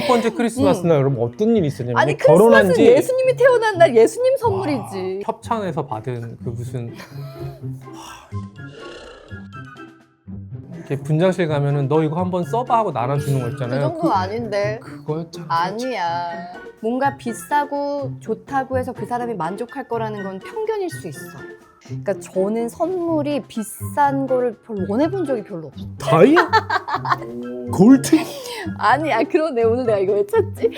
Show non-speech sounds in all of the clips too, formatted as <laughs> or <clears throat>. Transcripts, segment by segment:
첫 번째 크리스마스 날 그럼 어떤 일이 있었냐면 아니 결혼한 크리스마스는 지 예수님이 태어난 날 예수님 선물이지. 협찬에서 받은 그 무슨 이렇게 분장실 가면은 너 이거 한번 써봐 하고 나눠주는 거 그 있잖아요. 정도는 아닌데. 그거였잖아. 아니야. 뭔가 비싸고 좋다고 해서 그 사람이 만족할 거라는 건 편견일 수 있어. 그러니까 저는 선물이 비싼 거를 별로 원해본 적이 별로 없어. 다이아? 골드? 아니 야, 그러네. 오늘 내가 이거 왜 찾지?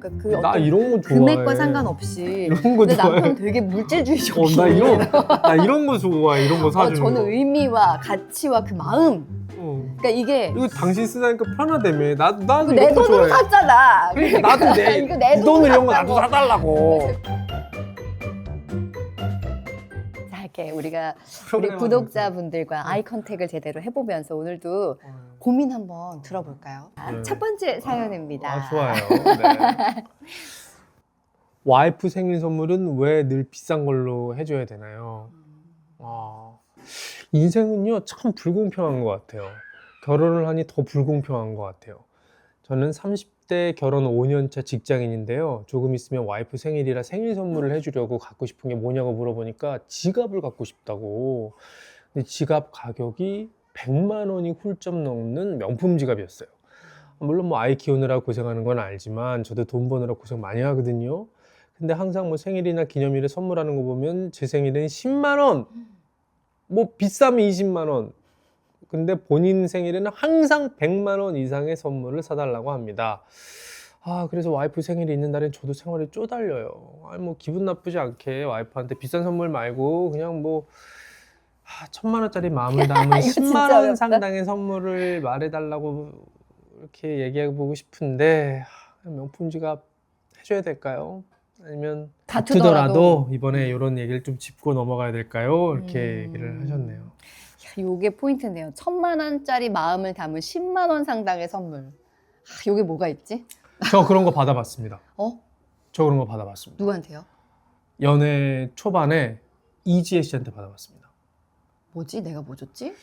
그러니까 그 나 어떤 이런 거 좋아해. 금액과 상관없이. 이런 거 근데 좋아해. 남편 되게 어, 물질주의적이에요. 나 이런 나 이런 거 좋아해. 이런 거 어, 사주는 저는 거. 의미와 가치와 그 마음. 어. 그러니까 이게 이거 당신 쓰다니까 편하다며. 나도 나도 내 이런 거 돈으로 좋아해. 샀잖아. 그러니까 나도 내, 이거 내이 돈을 이런 거 샀다고. 나도 사달라고. 이렇게 우리가 우리 구독자분들과 아이 컨택을 제대로 해보면서 오늘도 하면서. 고민 한번 들어볼까요? 자, 네. 첫 번째 사연입니다. 아, 좋아요. <laughs> 네. 와이프 생일 선물은 왜 늘 비싼 걸로 해줘야 되나요? 아, 인생은요 참 불공평한 것 같아요. 결혼을 하니 더 불공평한 것 같아요. 저는 30 대 결혼 5년차 직장인인데요. 조금 있으면 와이프 생일이라 생일 선물을 해주려고 갖고 싶은 게 뭐냐고 물어보니까 지갑을 갖고 싶다고. 근데 지갑 가격이 100만 원이 훌쩍 넘는 명품 지갑이었어요. 물론 뭐 아이 키우느라 고생하는 건 알지만 저도 돈 버느라 고생 많이 하거든요. 근데 항상 뭐 생일이나 기념일에 선물하는 거 보면 제 생일은 10만 원, 뭐 비싸면 20만 원. 근데 본인 생일에는 항상 100만 원 이상의 선물을 사달라고 합니다. 아, 그래서 와이프 생일이 있는 날엔 저도 생활에 쪼달려요. 아니, 뭐 기분 나쁘지 않게 와이프한테 비싼 선물 말고 그냥 뭐 아, 천만 원짜리 마음을 <laughs> 담은 이거 진짜 10만 원. 상당의 선물을 말해달라고 이렇게 얘기해 보고 싶은데 아, 명품 지갑 해줘야 될까요? 아니면 다투더라도. 다투더라도 이번에 이런 얘기를 좀 짚고 넘어가야 될까요? 이렇게 음. 얘기를 하셨네요. 야, 요게 포인트네요. 천만 원짜리 마음을 담은 10만 원 상당의 선물. 아, 요게 뭐가 있지? 저 그런 거 받아봤습니다. 어? 저 그런 거 받아봤습니다. 누구한테요? 연애 초반에 이지혜 씨한테 받아봤습니다. 뭐지? 내가 뭐 줬지?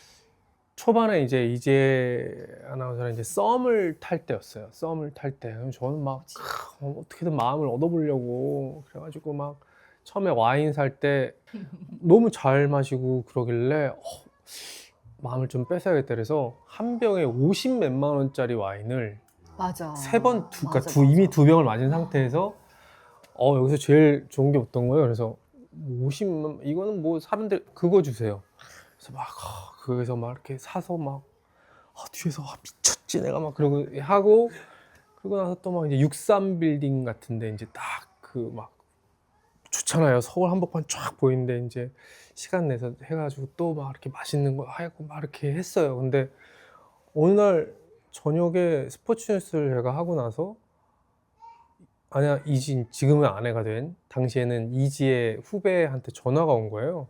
초반에 이제 이지혜 아나운서랑 이제 썸을 탈 때였어요. 썸을 탈 때. 그럼 저는 막 크, 어, 어떻게든 마음을 얻어보려고 그래가지고 막 처음에 와인 살 때 너무 잘 마시고 그러길래 어, 마음을 좀 뺏어야겠다 그래서 한 병에 50 몇만 원짜리 와인을 맞아. 세 번, 두, 그러니까 맞아, 두, 이미 맞아. 두 병을 맞은 상태에서 어 여기서 제일 좋은 게 어떤 거예요? 그래서 50만 이거는 뭐 사람들 그거 주세요. 그래서 막 아, 그래서 막 이렇게 사서 막 아, 뒤에서 아, 미쳤지 내가 막 그러고 하고 그러고 나서 또 막 이제 63 빌딩 같은데 이제 딱 그 막 좋잖아요. 서울 한복판 쫙 보이는데 이제 시간 내서 해가지고 또 막 이렇게 맛있는 거 하고 막 이렇게 했어요. 근데 어느 날 저녁에 스포츠 뉴스를 제가 하고 나서 아니야 이진 지금은 아내가 된 당시에는 이지의 후배한테 전화가 온 거예요.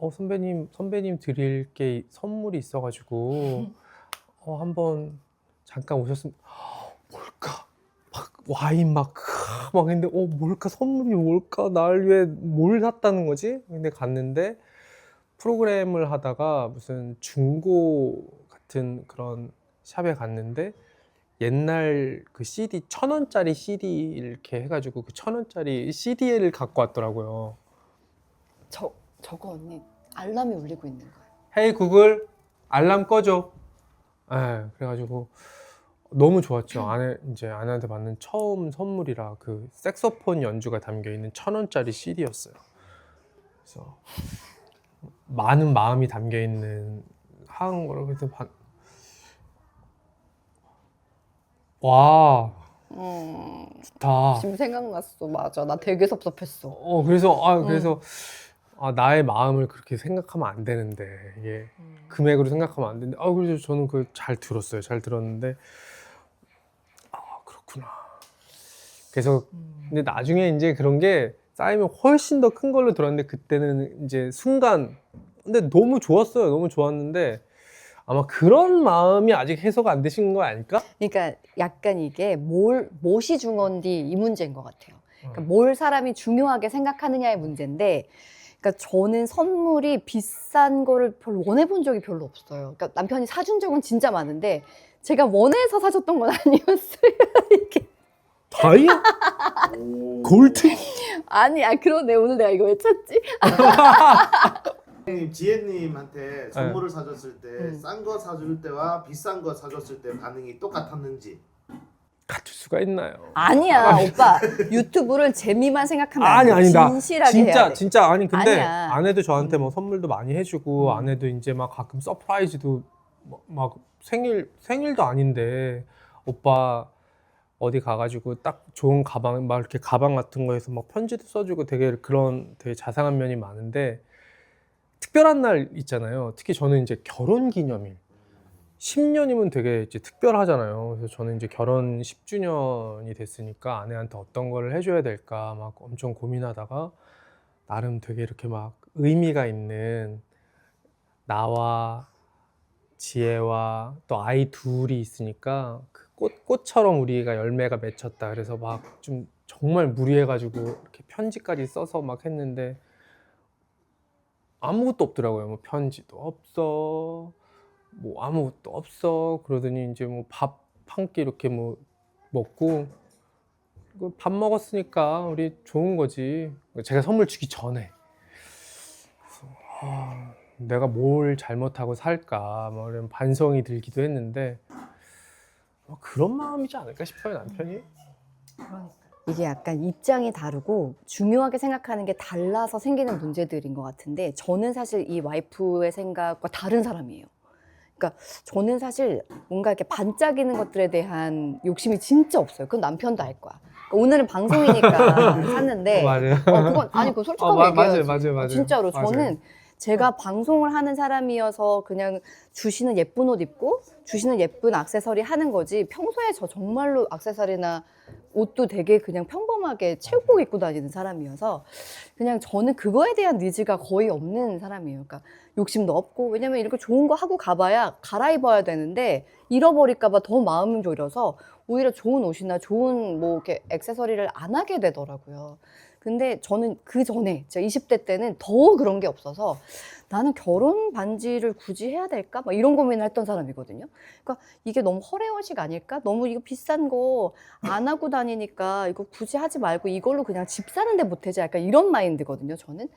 어 선배님 선배님 드릴 게 선물이 있어가지고 <laughs> 어 한번 잠깐 오셨으면 와인 막 막 했는데 어 뭘까 선물이 뭘까 날 위해 뭘 샀다는 거지? 근데 갔는데 프로그램을 하다가 무슨 중고 같은 그런 샵에 갔는데 옛날 그 CD 천 원짜리 CD 이렇게 해가지고 그 천 원짜리 CD를 갖고 왔더라고요. 저 저거 언니 알람이 울리고 있는 거야. 헤이 구글 알람 꺼줘. 예, 그래가지고 너무 좋았죠. 아내 이제 아내한테 받는 처음 선물이라 그 색소폰 연주가 담겨 있는 천 원짜리 CD였어요. 그래서 많은 마음이 담겨 있는 한 거를 그래서 받... 와 음, 좋다. 지금 생각났어. 맞아. 나 되게 섭섭했어. 어 그래서 아 그래서 아, 나의 마음을 그렇게 생각하면 안 되는데 이게 금액으로 생각하면 안 되는데 아 그래서 저는 그 잘 들었어요 잘 들었는데 아 그렇구나 그래서 음. 근데 나중에 이제 그런 게 쌓이면 훨씬 더 큰 걸로 들었는데 그때는 이제 순간 근데 너무 좋았어요 너무 좋았는데 아마 그런 마음이 아직 해소가 안 되신 거 아닐까? 그러니까 약간 이게 뭘 무엇이 중요한디 이 문제인 것 같아요. 그러니까 어. 뭘 사람이 중요하게 생각하느냐의 문제인데, 그러니까 저는 선물이 비싼 거를 별로 원해본 적이 별로 없어요. 그러니까 남편이 사준 적은 진짜 많은데 제가 원해서 사줬던 건 아니었어요. <laughs> 이게 다이아? 골드? 아니, 아 그러네. 오늘 내가 이거 왜 찾지? 선생님 지혜님한테 선물을 사줬을 때 음. 싼 거 사줄 때와 비싼 거 사줬을 때 반응이 똑같았는지 갖출 수가 있나요? 아니야, 오빠. 유튜브를 재미만 생각하면 안 아니 돼. 아니 나 진실하게 해야 진짜 돼. 진짜 아니 근데 아니야. 아내도 저한테 뭐 선물도 많이 해주고 음. 아내도 이제 막 가끔 서프라이즈도 뭐- 막 생일 생일도 아닌데 오빠 어디 가가지고 딱 좋은 가방 막 이렇게 가방 같은 거에서 막 편지도 써주고 되게 그런 되게 자상한 면이 많은데 특별한 날 있잖아요. 특히 저는 이제 결혼 기념일 10년이면 되게 이제 특별하잖아요. 그래서 저는 이제 결혼 10주년이 됐으니까 아내한테 어떤 거를 해줘야 될까 막 엄청 고민하다가 나름 되게 이렇게 막 의미가 있는 나와 지혜와 또 아이 둘이 있으니까 그 꽃, 꽃처럼 우리가 열매가 맺혔다. 그래서 막 좀 정말 무리해가지고 이렇게 편지까지 써서 막 했는데 아무것도 없더라고요. 뭐 편지도 없어. 뭐 아무것도 없어. 그러더니 이제 뭐 밥 한 끼 이렇게 뭐 먹고 이거 밥 먹었으니까 우리 좋은 거지. 제가 선물 주기 전에. 그래서 아, 내가 뭘 잘못하고 살까 뭐 이런 반성이 들기도 했는데 뭐 그런 마음이지 않을까 싶어요 남편이. 이게 약간 입장이 다르고 중요하게 생각하는 게 달라서 생기는 문제들인 것 같은데 저는 사실 이 와이프의 생각과 다른 사람이에요. 그러니까 저는 사실 뭔가 이렇게 반짝이는 것들에 대한 욕심이 진짜 없어요. 그건 남편도 알 거야. 그러니까 오늘은 방송이니까 <laughs> 샀는데 맞아요. 어, 그건 아니 그거 솔직하게 어, 마- 얘기해야지. 맞아요, 맞아요, 맞아요. 진짜로 맞아요. 저는 제가 방송을 하는 사람이어서 그냥 주시는 예쁜 옷 입고 주시는 예쁜 액세서리 하는 거지 평소에 저 정말로 액세서리나 옷도 되게 그냥 평범하게 체육복 입고 다니는 사람이어서 그냥 저는 그거에 대한 니즈가 거의 없는 사람이에요. 그러니까 욕심도 없고 왜냐면 이렇게 좋은 거 하고 가봐야 갈아입어야 되는데 잃어버릴까봐 더 마음이 졸여서 오히려 좋은 옷이나 좋은 뭐 이렇게 액세서리를 안 하게 되더라고요. 근데 저는 그 전에 제가 20대 때는 더 그런 게 없어서 나는 결혼 반지를 굳이 해야 될까? 막 이런 고민을 했던 사람이거든요. 그러니까 이게 너무 허례허식 아닐까? 너무 이거 비싼 거 안 하고 다니니까 이거 굳이 하지 말고 이걸로 그냥 집 사는데 못해지 약간 이런 마인드거든요. 저는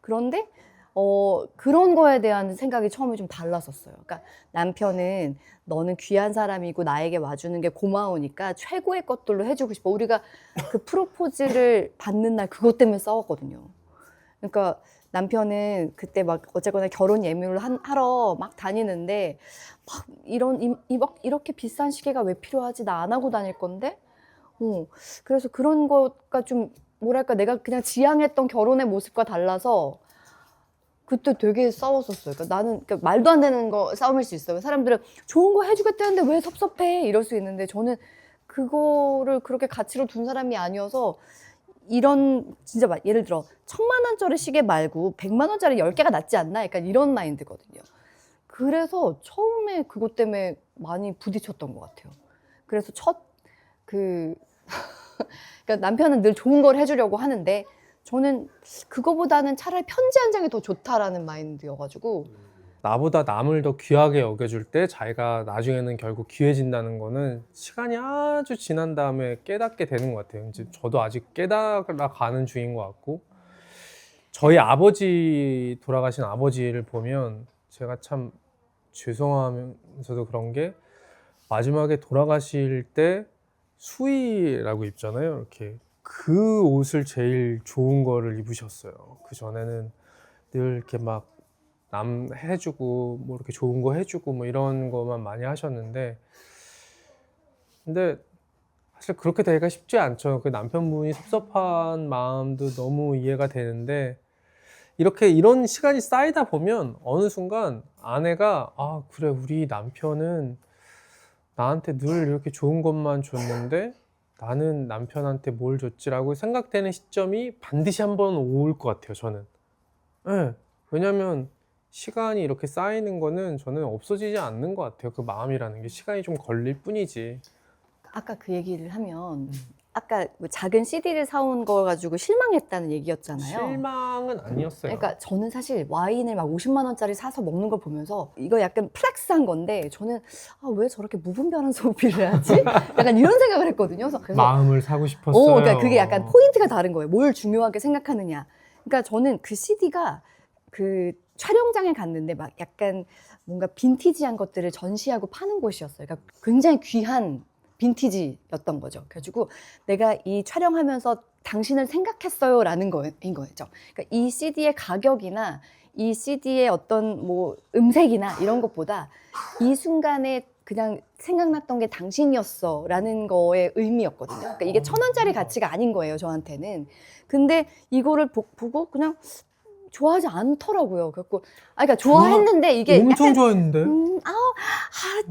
그런데 어 그런 거에 대한 생각이 처음에 좀 달랐었어요. 그러니까 남편은 너는 귀한 사람이고 나에게 와주는 게 고마우니까 최고의 것들로 해주고 싶어. 우리가 그 프로포즈를 받는 날 그것 때문에 싸웠거든요. 그러니까 남편은 그때 막 어쨌거나 결혼 예물을 한- 하러 막 다니는데 막 이런 이, 이- 막 이렇게 비싼 시계가 왜 필요하지? 나 안 하고 다닐 건데. 어. 그래서 그런 거가 좀 뭐랄까 내가 그냥 지향했던 결혼의 모습과 달라서 그때 되게 싸웠었어요. 그러니까 나는 그러니까 말도 안 되는 거 싸움일 수 있어요. 사람들은 좋은 거 해주겠다는데 왜 섭섭해 이럴 수 있는데 저는 그거를 그렇게 가치로 둔 사람이 아니어서 이런 진짜 막 예를 들어 천만 원짜리 시계 말고 백만 원짜리 열 개가 낫지 않나? 약간 이런 마인드거든요. 그래서 처음에 그것 때문에 많이 부딪혔던 것 같아요. 그래서 첫 그 <laughs> 그러니까 남편은 늘 좋은 걸 해주려고 하는데 저는 그거보다는 차라리 편지 한 장이 더 좋다라는 마인드여가지고 나보다 남을 더 귀하게 여겨줄 때 자기가 나중에는 결국 귀해진다는 거는 시간이 아주 지난 다음에 깨닫게 되는 것 같아요. 이제 저도 아직 깨달아 가는 중인 것 같고 저희 아버지 돌아가신 아버지를 보면 제가 참 죄송하면서도 그런 게 마지막에 돌아가실 때 수의라고 입잖아요. 이렇게 그 옷을 제일 좋은 거를 입으셨어요. 그 전에는 늘 이렇게 막 남 해주고 뭐 이렇게 좋은 거 해주고 뭐 이런 거만 많이 하셨는데 근데 사실 그렇게 되기가 쉽지 않죠. 그 남편분이 섭섭한 마음도 너무 이해가 되는데 이렇게 이런 시간이 쌓이다 보면 어느 순간 아내가 아 그래 우리 남편은 나한테 늘 이렇게 좋은 것만 줬는데 나는 남편한테 뭘 줬지라고 생각되는 시점이 반드시 한번 올 것 같아요. 저는. 네. 왜냐면 시간이 이렇게 쌓이는 거는 저는 없어지지 않는 것 같아요. 그 마음이라는 게 시간이 좀 걸릴 뿐이지. 아까 그 얘기를 하면 아까 뭐 작은 CD를 사온 거 가지고 실망했다는 얘기였잖아요. 실망은 아니었어요. 그러니까 저는 사실 와인을 막 50만 원짜리 사서 먹는 걸 보면서 이거 약간 플렉스한 건데 저는 아, 왜 저렇게 무분별한 <laughs> 소비를 하지? 약간 이런 생각을 했거든요. 그래서, 그래서 마음을 사고 싶었어요. 어, 그러니까 그게 약간 포인트가 다른 거예요. 뭘 중요하게 생각하느냐. 그러니까 저는 그 CD가 그 촬영장에 갔는데 막 약간 뭔가 빈티지한 것들을 전시하고 파는 곳이었어요. 그러니까 굉장히 귀한 빈티지였던 거죠. 그래가지고 내가 이 촬영하면서 당신을 생각했어요라는 거인 거죠. 그러니까 이 CD의 가격이나 이 CD의 어떤 뭐 음색이나 이런 것보다 이 순간에 그냥 생각났던 게 당신이었어라는 거의 의미였거든요. 그러니까 이게 천 원짜리 가치가 아닌 거예요, 저한테는. 근데 이거를 보, 고 그냥 좋아하지 않더라고요. 그래갖고 아, 그러니까 좋아했는데 이게 엄청 약간 좋아했는데. 음, 아우,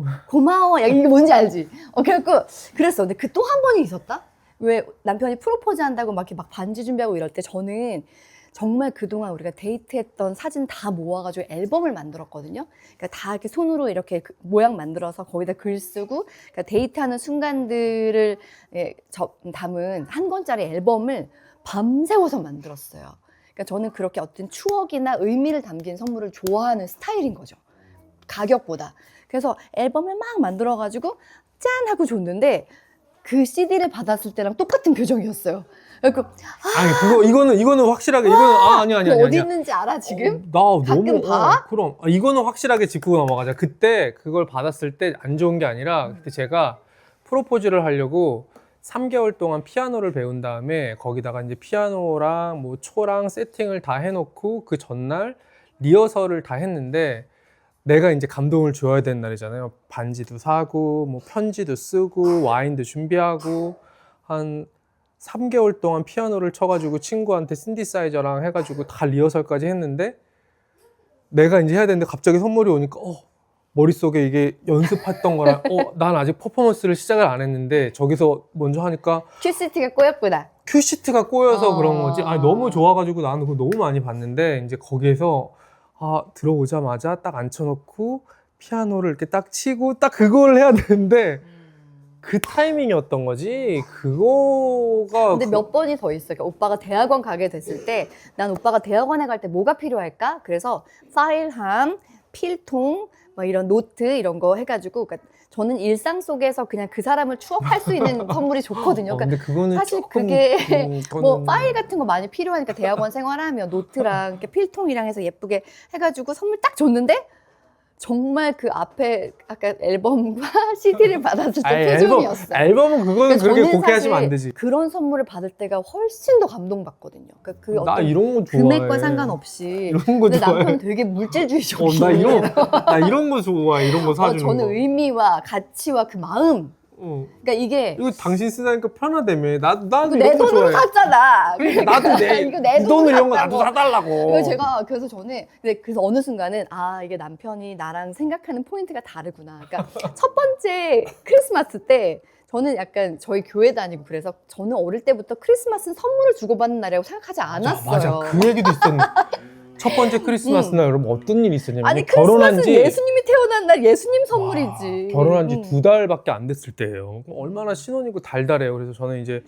아, 고마워. 야, 이게 뭔지 알지? 어, 그래갖고, 그랬어. 근데 그 또 한 번이 있었다? 왜 남편이 프로포즈 한다고 막 이렇게 막 반지 준비하고 이럴 때 저는 정말 그동안 우리가 데이트했던 사진 다 모아가지고 앨범을 만들었거든요. 그러니까 다 이렇게 손으로 이렇게 그 모양 만들어서 거기다 글 쓰고, 그러니까 데이트하는 순간들을 예, 저- 담은 한 권짜리 앨범을 밤새워서 만들었어요. 그러니까 저는 그렇게 어떤 추억이나 의미를 담긴 선물을 좋아하는 스타일인 거죠. 가격보다. 그래서 앨범을 막 만들어가지고 짠 하고 줬는데 그 CD를 받았을 때랑 똑같은 표정이었어요. 그래서 아니 그거 이거는 이거는 확실하게 이거는 아 아니 아니 그 아니 어디. 있는지 알아 지금? 어, 나 가끔 너무 봐? 어, 그럼 아, 이거는 확실하게 짚고 넘어가자. 그때 그걸 받았을 때 안 좋은 게 아니라 그때 제가 프로포즈를 하려고 3개월 동안 피아노를 배운 다음에 거기다가 이제 피아노랑 뭐 초랑 세팅을 다 해놓고 그 전날 리허설을 다 했는데 내가 이제 감동을 줘야 되는 날이잖아요. 반지도 사고 뭐 편지도 쓰고 와인도 준비하고 한 3개월 동안 피아노를 쳐가지고 친구한테 신디사이저랑 해가지고 다 리허설까지 했는데 내가 이제 해야 되는데 갑자기 선물이 오니까 어 머릿속에 이게 연습했던 거랑 <laughs> 어 난 아직 퍼포먼스를 시작을 안 했는데 저기서 먼저 하니까 큐시티가 꼬였구나. 큐시트가 꼬여서 아. 그런 거지 아 너무 좋아가지고 나는 그거 너무 많이 봤는데 이제 거기에서 아 들어오자마자 딱 앉혀놓고 피아노를 이렇게 딱 치고 딱 그걸 해야 되는데 그 타이밍이었던 거지 그거가 근데 그- 몇 번이 더 있어요. 그러니까 오빠가 대학원 가게 됐을 때 난 오빠가 대학원에 갈 때 뭐가 필요할까? 그래서 파일함, 필통, 뭐 이런 노트 이런 거 해가지고 그러니까 저는 일상 속에서 그냥 그 사람을 추억할 수 있는 <laughs> 선물이 좋거든요. 어, 그러니까 근데 그거는 사실 그게 음, 뭐 파일 같은 거 많이 필요하니까 대학원 생활하면 노트랑 필통이랑 해서 예쁘게 해가지고 선물 딱 줬는데 정말 그 앞에 아까 앨범과 <laughs> CD를 받았을 때 아니, 표정이었어요. 앨범, 앨범은 그거는 그러니까 그렇게 사실 안 되지 그런 선물을 받을 때가 훨씬 더 감동받거든요. 그러니까 그 나 어떤 이런 거 좋아해 금액과 상관없이. 이런 거 근데 좋아해 남편은 되게 물질주의적이에요. 어, 나 이런 나 이런 거 좋아 이런 거 어, 사주는 저는 거 의미와 가치와 그 마음. 어. 그러니까 이게 이거 당신 쓰다니까 편하다며 나, 나도 내 이런 거 돈으로 좋아해 샀잖아. 그러니까 나도 내, <laughs> 이거 내이 돈으로 이런 거 나도 샀다고. 사달라고 그래서 제가 그래서 저는 근데 그래서 어느 순간은 아 이게 남편이 나랑 생각하는 포인트가 다르구나. 그러니까 <laughs> 첫 번째 크리스마스 때 저는 약간 저희 교회 다니고 그래서 저는 어릴 때부터 크리스마스는 선물을 주고받는 날이라고 생각하지 않았어요. 맞아 그 얘기도 있었네 <laughs> 첫 번째 크리스마스 음. 날 여러분 어떤 일이 있었냐면 아니 결혼한 크리스마스는 지 예수님이 태어난 날 예수님 선물이지. 와, 결혼한 지 음. 두 달밖에 안 됐을 때예요. 얼마나 신혼이고 달달해요. 그래서 저는 이제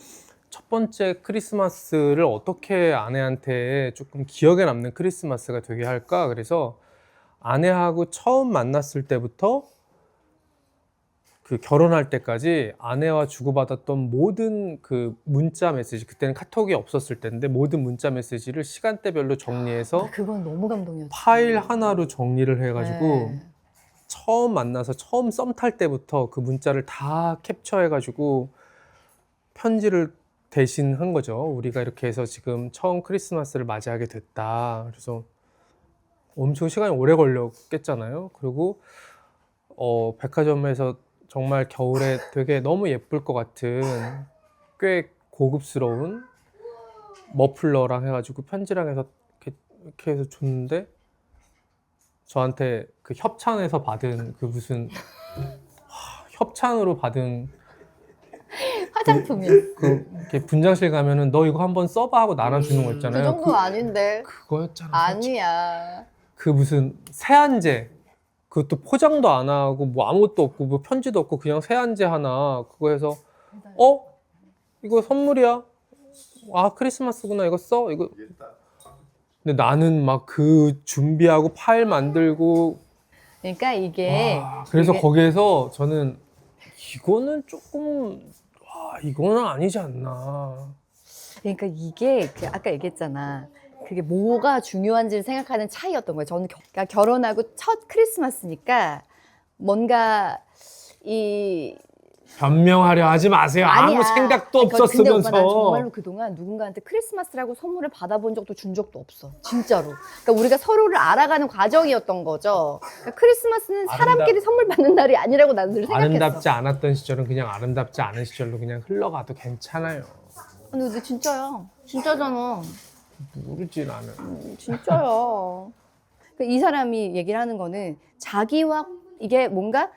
첫 번째 크리스마스를 어떻게 아내한테 조금 기억에 남는 크리스마스가 되게 할까? 그래서 아내하고 처음 만났을 때부터 그 결혼할 때까지 아내와 주고받았던 모든 그 문자 메시지 그때는 카톡이 없었을 때인데 모든 문자 메시지를 시간대별로 정리해서 아, 그건 너무 감동이었죠. 파일 하나로 정리를 해가지고 네. 처음 만나서 처음 썸 탈 때부터 그 문자를 다 캡처해가지고 편지를 대신 한 거죠. 우리가 이렇게 해서 지금 처음 크리스마스를 맞이하게 됐다. 그래서 엄청 시간이 오래 걸렸겠잖아요. 그리고 어, 백화점에서 정말 겨울에 되게 너무 예쁠 것 같은 꽤 고급스러운 머플러랑 해가지고 편지랑 해서 이렇게, 이렇게 해서 줬는데 저한테 그 협찬에서 받은 그 무슨 하, 협찬으로 받은 <laughs> 화장품이. 그 이렇게 분장실 가면은 너 이거 한번 써봐 하고 나눠주는 거 그 있잖아요. 정도 아닌데. 그, 그거였잖아. 아니야. 그 무슨 세안제 그것도 포장도 안 하고 뭐 아무것도 없고 뭐 편지도 없고 그냥 세안제 하나 그거 해서 어 이거 선물이야. 아 크리스마스구나 이거 써 이거. 근데 나는 막 그 준비하고 파일 만들고 그러니까 이게 와, 그래서 이게- 거기에서 저는 이거는 조금 와 이거는 아니지 않나. 그러니까 이게 그 아까 얘기했잖아. 그게 뭐가 중요한지를 생각하는 차이였던 거예요. 저는 겨- 그러니까 결혼하고 첫 크리스마스니까 뭔가 이 변명하려 하지 마세요. 아무 생각도 아니, 그- 근데 없었으면서. 오빠 난 정말로 그동안 누군가한테 크리스마스라고 선물을 받아본 적도 준 적도 없어. 진짜로. 그러니까 우리가 서로를 알아가는 과정이었던 거죠. 그러니까 크리스마스는 아름다- 사람끼리 선물 받는 날이 아니라고 나는 늘 생각했어. 아름답지 않았던 시절은 그냥 아름답지 않은 시절로 그냥 흘러가도 괜찮아요. 근데 진짜야. 진짜잖아. 모르지 나는. 음, 진짜야. 그러니까 이 사람이 얘기를 하는 거는 자기와 이게 뭔가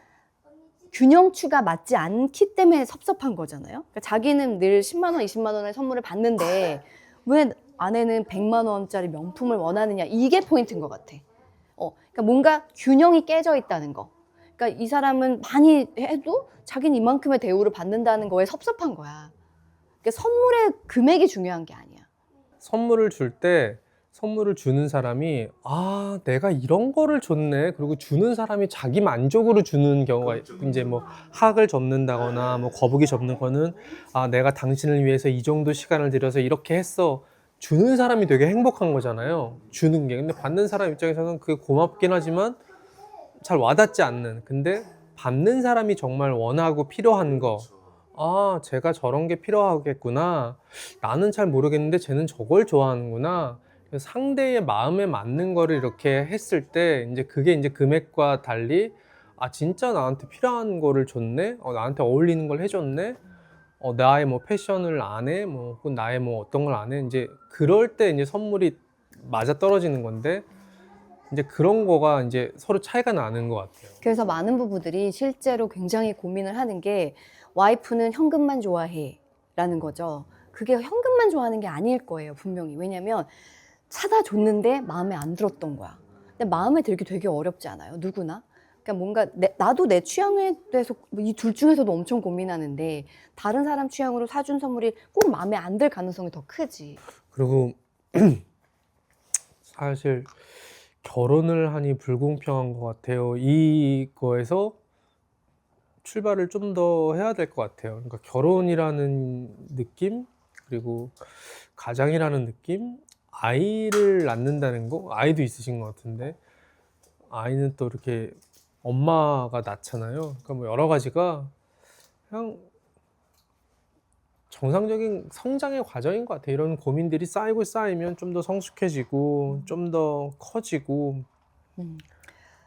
균형추가 맞지 않기 때문에 섭섭한 거잖아요. 그러니까 자기는 늘 10만 원, 20만 원의 선물을 받는데 왜 아내는 100만 원짜리 명품을 원하느냐 이게 포인트인 것 같아. 어, 그러니까 뭔가 균형이 깨져 있다는 거. 그러니까 이 사람은 많이 해도 자기는 이만큼의 대우를 받는다는 거에 섭섭한 거야. 그러니까 선물의 금액이 중요한 게 아니야. 선물을 줄 때 선물을 주는 사람이 아 내가 이런 거를 줬네. 그리고 주는 사람이 자기 만족으로 주는 경우가 그렇죠. 이제 뭐 학을 접는다거나 뭐 거북이 접는 거는 아 내가 당신을 위해서 이 정도 시간을 들여서 이렇게 했어. 주는 사람이 되게 행복한 거잖아요 주는 게. 근데 받는 사람 입장에서는 그게 고맙긴 하지만 잘 와닿지 않는. 근데 받는 사람이 정말 원하고 필요한 거 아, 제가 저런 게 필요하겠구나. 나는 잘 모르겠는데 쟤는 저걸 좋아하는구나. 상대의 마음에 맞는 거를 이렇게 했을 때 이제 그게 이제 금액과 달리 아 진짜 나한테 필요한 거를 줬네. 어, 나한테 어울리는 걸 해줬네. 어, 나의 뭐 패션을 안 해. 뭐 혹은 나의 뭐 어떤 걸 안 해. 이제 그럴 때 이제 선물이 맞아 떨어지는 건데 이제 그런 거가 이제 서로 차이가 나는 것 같아요. 그래서 많은 부부들이 실제로 굉장히 고민을 하는 게 와이프는 현금만 좋아해 라는 거죠. 그게 현금만 좋아하는 게 아닐 거예요, 분명히. 왜냐면 사다 줬는데 마음에 안 들었던 거야. 근데 마음에 들기 되게 어렵지 않아요, 누구나? 그러니까 뭔가 내- 나도 내 취향에 대해서 뭐이둘 중에서도 엄청 고민하는데 다른 사람 취향으로 사준 선물이 꼭 마음에 안 들 가능성이 더 크지. 그리고 <clears throat> 사실 결혼을 하니 불공평한 것 같아요. 이거에서 출발을 좀 더 해야 될 것 같아요. 그러니까 결혼이라는 느낌, 그리고 가장이라는 느낌, 아이를 낳는다는 거, 아이도 있으신 것 같은데, 아이는 또 이렇게 엄마가 낳잖아요. 그러니까 뭐 여러 가지가 그냥 정상적인 성장의 과정인 것 같아요. 이런 고민들이 쌓이고 쌓이면 좀 더 성숙해지고 좀 더 커지고 음.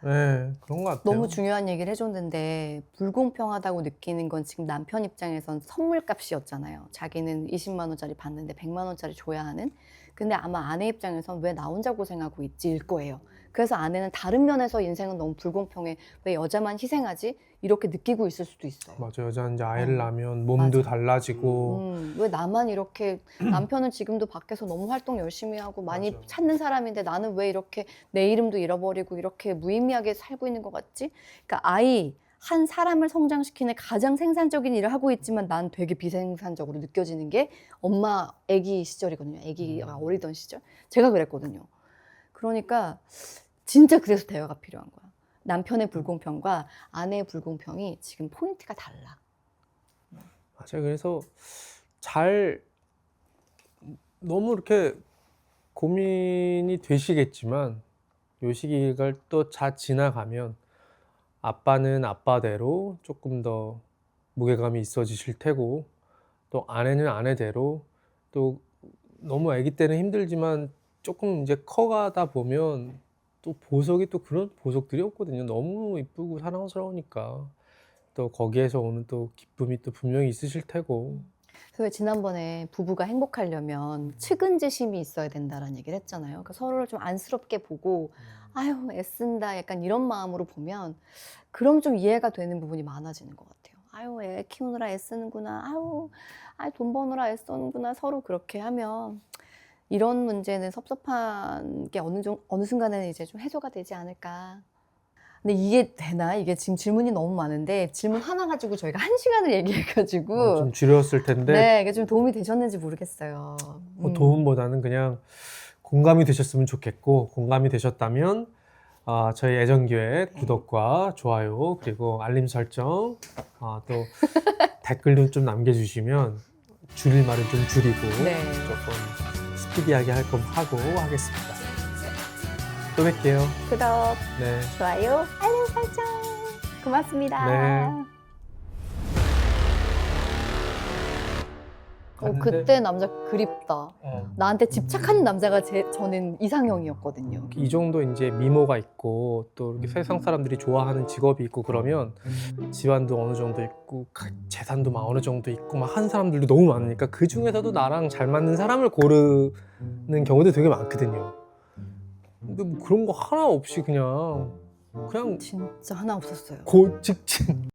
네, 그런 것 같아요. 너무 중요한 얘기를 해줬는데 불공평하다고 느끼는 건 지금 남편 입장에선 선물값이었잖아요. 자기는 20만 원짜리 받는데 100만 원짜리 줘야 하는. 근데 아마 아내 입장에선 왜 나 혼자 고생하고 있지일 거예요. 그래서 아내는 다른 면에서 인생은 너무 불공평해. 왜 여자만 희생하지? 이렇게 느끼고 있을 수도 있어요. 맞아요. 여자 이제 아이를 어. 낳으면 몸도 맞아. 달라지고 음, 왜 나만 이렇게 <clears throat> 남편은 지금도 밖에서 너무 활동 열심히 하고 많이 맞아. 찾는 사람인데 나는 왜 이렇게 내 이름도 잃어버리고 이렇게 무의미하게 살고 있는 것 같지? 그러니까 아이 한 사람을 성장시키는 가장 생산적인 일을 하고 있지만 난 되게 비생산적으로 느껴지는 게 엄마 아기 시절이거든요. 아기가 음. 어리던 시절. 제가 그랬거든요. 그러니까 진짜 그래서 대화가 필요한 거야. 남편의 불공평과 아내의 불공평이 지금 포인트가 달라. 맞아요. 그래서 잘 너무 이렇게 고민이 되시겠지만 요 시기가 또자 지나가면 아빠는 아빠대로 조금 더 무게감이 있어지실 테고 또 아내는 아내대로 또 너무 아기 때는 힘들지만 조금 이제 커가다 보면 또 보석이 또 그런 보석들이 없거든요. 너무 이쁘고 사랑스러우니까 또 거기에서 오는 또 기쁨이 또 분명히 있으실 테고 그래서 왜 지난번에 부부가 행복하려면 측은지심이 있어야 된다라는 얘기를 했잖아요. 그러니까 서로를 좀 안쓰럽게 보고 아유 애쓴다 약간 이런 마음으로 보면 그럼 좀 이해가 되는 부분이 많아지는 것 같아요. 아유 애 키우느라 애쓰는구나. 아유 아돈 버느라 애쓰는구나. 서로 그렇게 하면 이런 문제는 섭섭한 게 어느 정 어느 순간에는 이제 좀 해소가 되지 않을까. 근데 이게 되나? 이게 지금 질문이 너무 많은데 질문 하나 가지고 저희가 한 시간을 얘기해가지고 어, 좀 줄였을 텐데 네, 이게 좀 도움이 되셨는지 모르겠어요. 뭐 음. 도움보다는 그냥 공감이 되셨으면 좋겠고 공감이 되셨다면 아, 저희 애정교회 네. 구독과 좋아요 그리고 알림 설정 아, 또 <laughs> 댓글도 좀 남겨주시면 줄일 말은 좀 줄이고 네. 조금 스피디하게 할 건 하고 하겠습니다. 또 뵐게요. 구독, 네. 좋아요, 알림 설정. 고맙습니다. 네. 어, 갔는데- 그때 남자 그립다. 어. 나한테 집착하는 남자가 제, 저는 이상형이었거든요. 이 정도 이제 미모가 있고 또 이렇게 세상 사람들이 좋아하는 직업이 있고 그러면 집안도 어느 정도 있고 가- 재산도 막 어느 정도 있고 막 한 사람들도 너무 많으니까 그 중에서도 나랑 잘 맞는 사람을 고르는 경우도 되게 많거든요. 근데 뭐 그런 거 하나 없이 그냥 그냥 진짜 하나 없었어요. 고 직진.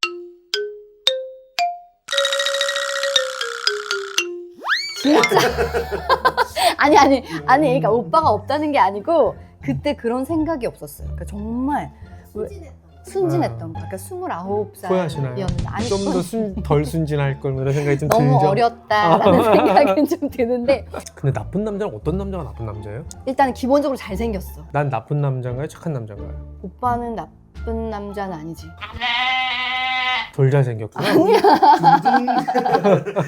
진짜. <laughs> 아니 아니 아니 그러니까 오빠가 없다는 게 아니고 그때 그런 생각이 없었어요. 그러니까 정말 왜- 순진했던 거. 그러니까 29살이었는데 후회하시나요? 아니 좀 더 덜 <laughs> 순진할 걸 이런 생각이 좀 너무 들죠. 어렸다라는 생각은 좀 드는데 근데 나쁜 남자는 어떤 남자가 나쁜 남자예요? 일단 기본적으로 잘생겼어. 난 나쁜 남자인가요? 착한 남자인가요? 오빠는 나쁜 남자는 아니지. 덜 잘생겼구나. 둥둥. <laughs>